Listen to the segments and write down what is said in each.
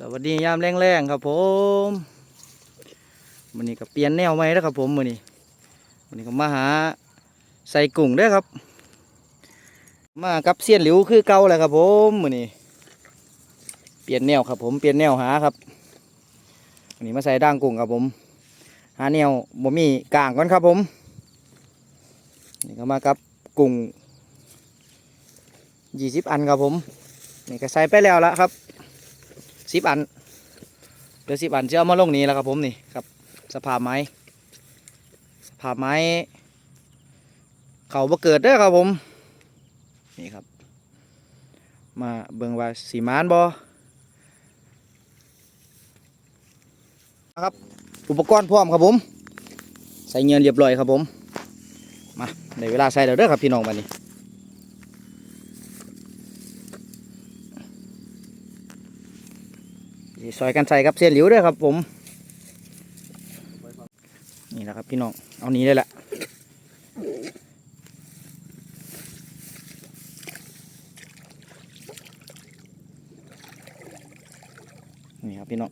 สวัสดียามแรงๆครับผมวันนี้ก็เปลี่ยนแนวใหม่แล้วครับผมวันนี้วันนี้ก็มาหาใส่กุ้งด้อครับ มากับเสี้ยนหลิวคือเก่าแหละครับผมวันนี้เปลี่ยนแนวครับ ผมเปลี่ยนแนวหาครับวันนี้มาใส่ด่างกุ้งครับผม หาแนวบ่มีกลางก่อนครับผมนี่ก็มากับกุ้งยี่สิบอันครับผมนี่ก็ใส่ไปแล้วละครับ สิบอันเหลือสิบอันจะเอามาลงนี้แล้วครับผมนี่ครับ สภาพไม้ สภาพไม้ เขาบ่เกิดเด้อครับผม นี่ครับ มาเบิ่งว่าสีมานบ่ครับ อุปกรณ์พร้อมครับผม ใส่เงินเรียบร้อยครับผม มาในเวลาใส่แล้วเด้อครับพี่น้องบัดนี้ ซอยกันใส่ครับเส้นหลิวด้วยครับ ผม นี่แหละครับพี่น้อง เอานี้เลยแหละนี่ครับพี่น้อง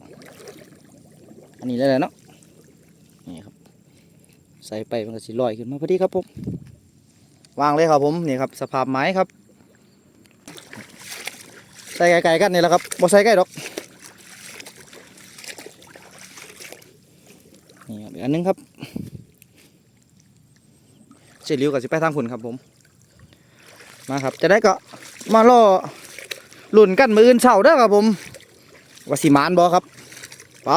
อันนี้ได้แล้วเนาะ นี่ครับ ใส่ไปมันก็สิลอยขึ้นมาพอดีครับผม วางเลยครับผม นี่ครับ สภาพไม้ครับ ใส่ไกลๆกันนี่แหละครับบ่ใส่ใกล้ดอก นี่ครับอีกอันนึงครับเจริวกับสิไปทางผุนครับผม มาครับ จะได้ก็มาล่อหลุ่นกันมืออื่นเช้าเด้อครับผมว่าสิมานบอครับ ไป